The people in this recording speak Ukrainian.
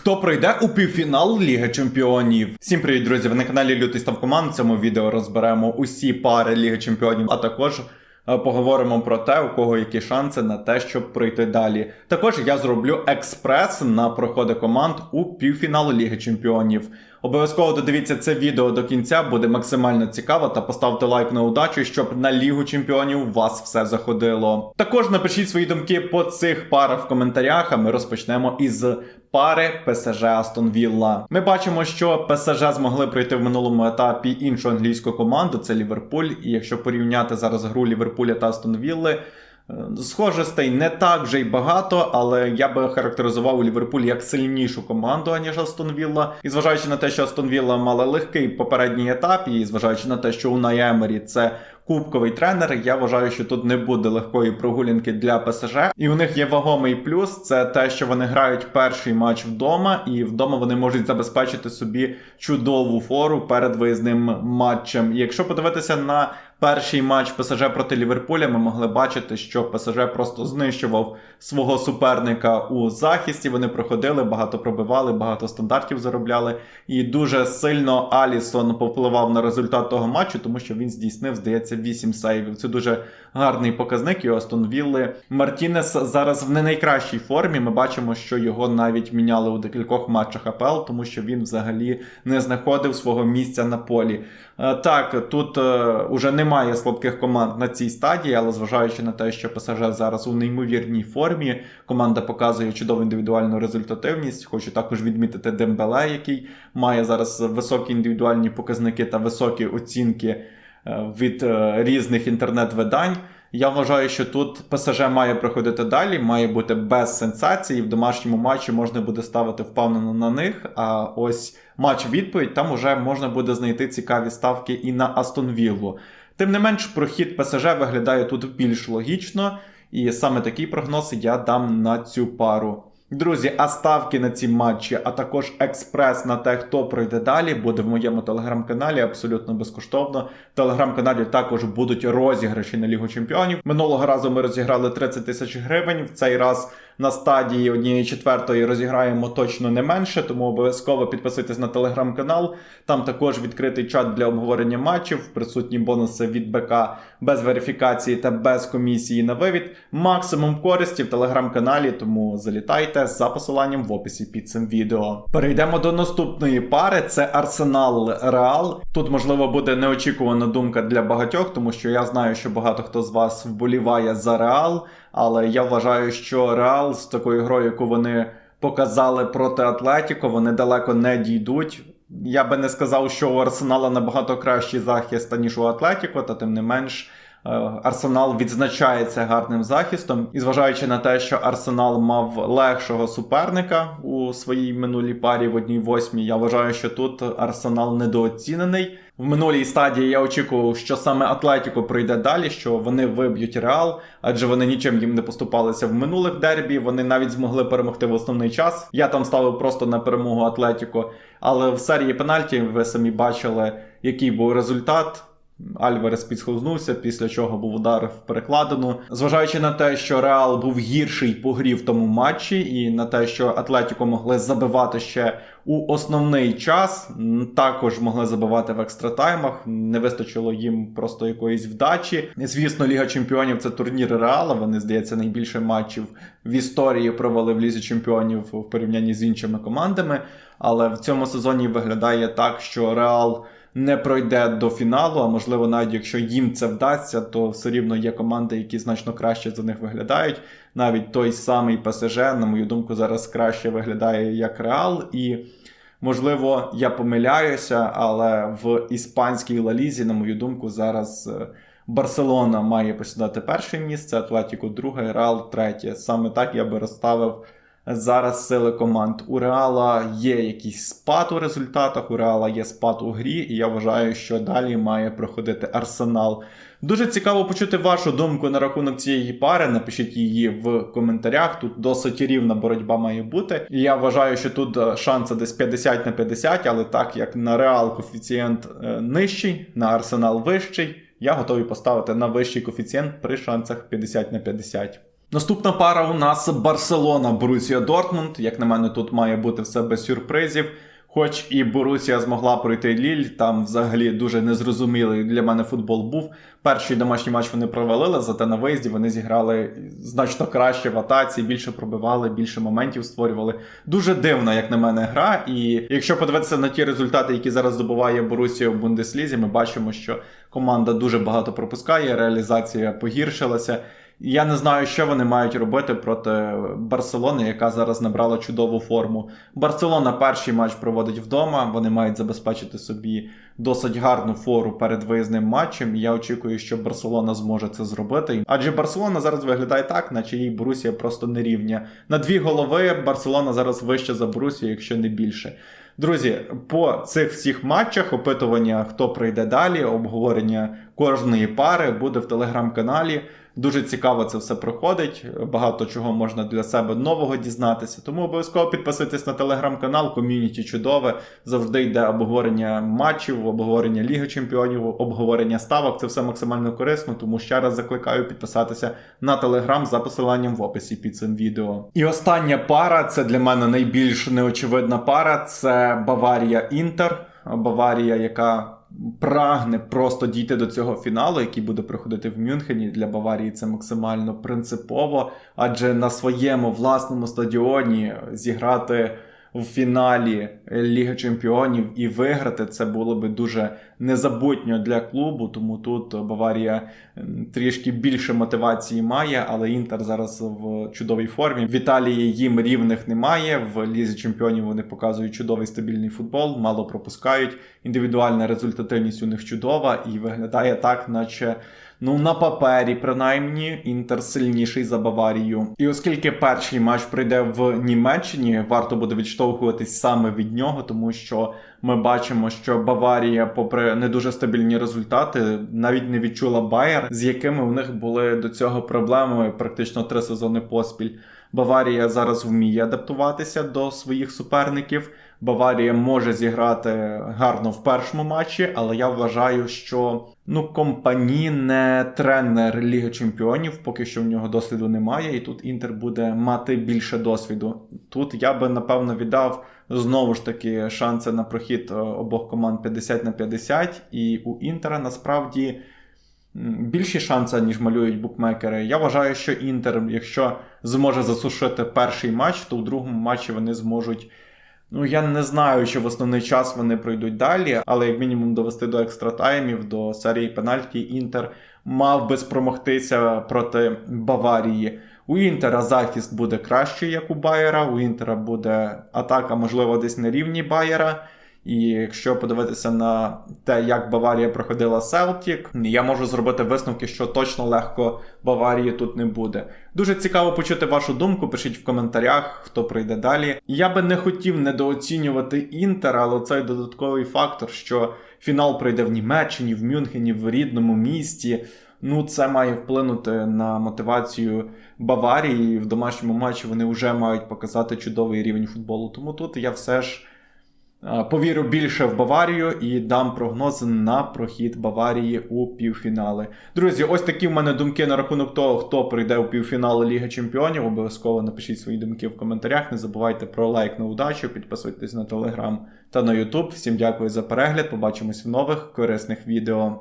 Хто пройде у півфінал Ліги Чемпіонів? Всім привіт, друзі! Ви на каналі Лютий Став Команд. В цьому відео розберемо усі пари Ліги Чемпіонів, а також е, поговоримо про те, у кого які шанси на те, щоб пройти далі. Також я зроблю експрес на проходи команд у півфінал Ліги Чемпіонів. Обов'язково додивіться це відео до кінця, буде максимально цікаво та поставте лайк на удачу, щоб на Лігу Чемпіонів вас все заходило. Також напишіть свої думки по цих парах в коментарях, а ми розпочнемо із пари ПСЖ Астон Вілла. Ми бачимо, що ПСЖ змогли пройти в минулому етапі іншу англійську команду, це Ліверпуль. І якщо порівняти зараз гру Ліверпуля та Астон Вілли, е, Схожостей не так вже й багато, але я би характеризував Ліверпуль як сильнішу команду, аніж Астон Вілла. І зважаючи на те, що Астон Вілла мала легкий попередній етап, і зважаючи на те, що у Емері це кубковий тренер, я вважаю, що тут не буде легкої прогулянки для ПСЖ. І у них є вагомий плюс: це те, що вони грають перший матч вдома, і вдома вони можуть забезпечити собі чудову фору перед виїзним матчем. І якщо подивитися на перший матч ПСЖ проти Ліверпуля, ми могли бачити, що ПСЖ просто знищував свого суперника у захисті. Вони проходили, багато пробивали, багато стандартів заробляли. І дуже сильно Алісон повпливав на результат того матчу, тому що він здійснив, здається, 8 сейвів. Це дуже гарний показник. І Астон Вілли Мартінес зараз в не найкращій формі. Ми бачимо, що його навіть міняли у декількох матчах АПЛ, тому що він взагалі не знаходив свого місця на полі. Е, Так, тут е, уже немає слабких команд на цій стадії, але зважаючи на те, що ПСЖ зараз у неймовірній формі, команда показує чудову індивідуальну результативність. Хочу також відмітити Дембеле, який має зараз високі індивідуальні показники та високі оцінки е, від е, різних інтернет-видань. Я вважаю, що тут ПСЖ має проходити далі, має бути без сенсацій. В домашньому матчі можна буде ставити впевнено на них. А ось матч відповідь там уже можна буде знайти цікаві ставки і на Астон Віллу. Тим не менш, прохід ПСЖ виглядає тут більш логічно, і саме такий прогноз я дам на цю пару. Друзі, а ставки на ці матчі, а також експрес на те, хто пройде далі, буде в моєму телеграм-каналі абсолютно безкоштовно. В телеграм-каналі також будуть розіграші на Лігу Чемпіонів. Минулого разу ми розіграли 30 тисяч гривень. В цей раз на стадії однієї четвертої розіграємо точно не менше, тому обов'язково підписуйтесь на телеграм-канал. Там також відкритий чат для обговорення матчів, присутні бонуси від БК без верифікації та без комісії на вивід. Максимум користі в телеграм-каналі, тому залітайте за посиланням в описі під цим відео. Перейдемо до наступної пари: це Арсенал Реал. Тут можливо буде неочікувана думка для багатьох, тому що я знаю, що багато хто з вас вболіває за Реал. Але я вважаю, що Реал з такою грою, яку вони показали проти Атлетіко, вони далеко не дійдуть. Я би не сказав, що у Арсенала набагато кращий захист, ніж у Атлетіко, та тим не менш. Е, Арсенал відзначається гарним захистом, і зважаючи на те, що Арсенал мав легшого суперника у своїй минулій парі в одній восьмій, я вважаю, що тут Арсенал недооцінений. В минулій стадії я очікував, що саме Атлетіко пройде далі, що вони виб'ють Реал, адже вони нічим їм не поступалися в минулих дербі. Вони навіть змогли перемогти в основний час. Я там ставив просто на перемогу Атлетіко. Але в серії пенальті ви самі бачили, який був результат. Альварес підсхознувся, після чого був удар в перекладину. Зважаючи на те, що Реал був гірший по грі в тому матчі, і на те, що Атлетіко могли забивати ще у основний час, також могли забивати в екстратаймах. Не вистачило їм просто якоїсь вдачі. Звісно, Ліга Чемпіонів це турнір Реала. Вони, здається, найбільше матчів в історії провели в Лізі Чемпіонів в порівнянні з іншими командами. Але в цьому сезоні виглядає так, що Реал не пройде до фіналу, а можливо, навіть якщо їм це вдасться, то все рівно є команди, які значно краще за них виглядають. Навіть той самий ПСЖ, на мою думку, зараз краще виглядає як Реал. І можливо, я помиляюся, але в іспанській лалізі, на мою думку, зараз. е, Барселона має посідати перше місце, Атлетіко друге, Реал третє. Саме так я би розставив зараз сили команд. У Реала є якийсь спад у результатах, у Реала є спад у грі, і я вважаю, що далі має проходити Арсенал. Дуже цікаво почути вашу думку на рахунок цієї пари. Напишіть її в коментарях. Тут досить рівна боротьба має бути. І я вважаю, що тут е, шанси десь 50 на 50, але так як на Реал коефіцієнт е, нижчий, на Арсенал вищий, я готовий поставити на вищий коефіцієнт при шансах 50 на 50. Наступна пара у нас Барселона Борусія Дортмунд. Як на мене, тут має бути все без сюрпризів. Хоч і Борусія змогла пройти Ліль, там взагалі дуже незрозумілий для мене футбол був. Перший домашній матч вони провалили, зате на виїзді вони зіграли значно краще в атаці, більше пробивали, більше моментів створювали. Дуже дивна, як на мене, гра. І якщо подивитися на ті результати, які зараз здобуває Борусія в Бундеслізі, ми бачимо, що команда дуже багато пропускає, реалізація погіршилася. Я не знаю, що вони мають робити проти Барселони, яка зараз набрала чудову форму. Барселона перший матч проводить вдома. Вони мають забезпечити собі досить гарну фору перед виїзним матчем. Я очікую, що Барселона зможе це зробити. Адже Барселона зараз виглядає так, наче їй Борусія просто не рівня. На дві голови Барселона зараз вище за Борусію, якщо не більше. Друзі, по цих всіх матчах опитування, хто прийде далі, обговорення кожної пари буде в телеграм-каналі. Дуже цікаво це все проходить. Багато чого можна для себе нового дізнатися. Тому обов'язково підписуйтесь на телеграм-канал, ком'юніті чудове. Завжди йде обговорення матчів, обговорення Ліги Чемпіонів, обговорення ставок. Це все максимально корисно. Тому ще раз закликаю підписатися на телеграм за посиланням в описі під цим відео. І остання пара це для мене найбільш неочевидна пара. Це Баварія Інтер. Баварія, яка прагне просто дійти до цього фіналу, який буде проходити в Мюнхені. Для Баварії це максимально принципово, адже на своєму власному стадіоні зіграти в фіналі Ліги Чемпіонів і виграти це було би дуже незабутньо для клубу. Тому тут Баварія трішки більше мотивації має, але Інтер зараз в чудовій формі. В Італії їм рівних немає. В Лізі Чемпіонів вони показують чудовий стабільний футбол, мало пропускають. Індивідуальна результативність у них чудова і виглядає так, наче. Ну, на папері, принаймні, Інтер сильніший за Баварію. І оскільки перший матч прийде в Німеччині, варто буде відштовхуватись саме від нього, тому що ми бачимо, що Баварія, попри не дуже стабільні результати, навіть не відчула Байер, з якими у них були до цього проблеми практично три сезони поспіль. Баварія зараз вміє адаптуватися до своїх суперників. Баварія може зіграти гарно в першому матчі, але я вважаю, що ну компані не тренер Ліги Чемпіонів, поки що в нього досвіду немає, і тут Інтер буде мати більше досвіду. Тут я би напевно віддав знову ж таки шанси на прохід е, обох команд 50 на 50, і у Інтера насправді. Більші шанси, ніж малюють букмекери. Я вважаю, що Інтер, якщо зможе засушити перший матч, то у другому матчі вони зможуть. Ну, я не знаю, чи в основний час вони пройдуть далі, але як мінімум довести до екстратаймів, до серії пенальті, Інтер мав би спромогтися проти Баварії. У Інтера захист буде кращий, як у Байера. У Інтера буде атака, можливо, десь на рівні Байера. І якщо подивитися на те, як Баварія проходила Селтік, я можу зробити висновки, що точно легко Баварії тут не буде. Дуже цікаво почути вашу думку. Пишіть в коментарях, хто прийде далі. Я би не хотів недооцінювати Інтер, але цей додатковий фактор, що фінал прийде в Німеччині, в Мюнхені, в рідному місті. Ну, це має вплинути на мотивацію Баварії. В домашньому матчі вони вже мають показати чудовий рівень футболу. Тому тут я все ж повірю більше в Баварію і дам прогноз на прохід Баварії у півфінали. Друзі, ось такі в мене думки на рахунок того, хто прийде у півфінали Ліги Чемпіонів. Обов'язково напишіть свої думки в коментарях. Не забувайте про лайк на удачу, підписуйтесь на телеграм та на Ютуб. Всім дякую за перегляд. Побачимось в нових корисних відео.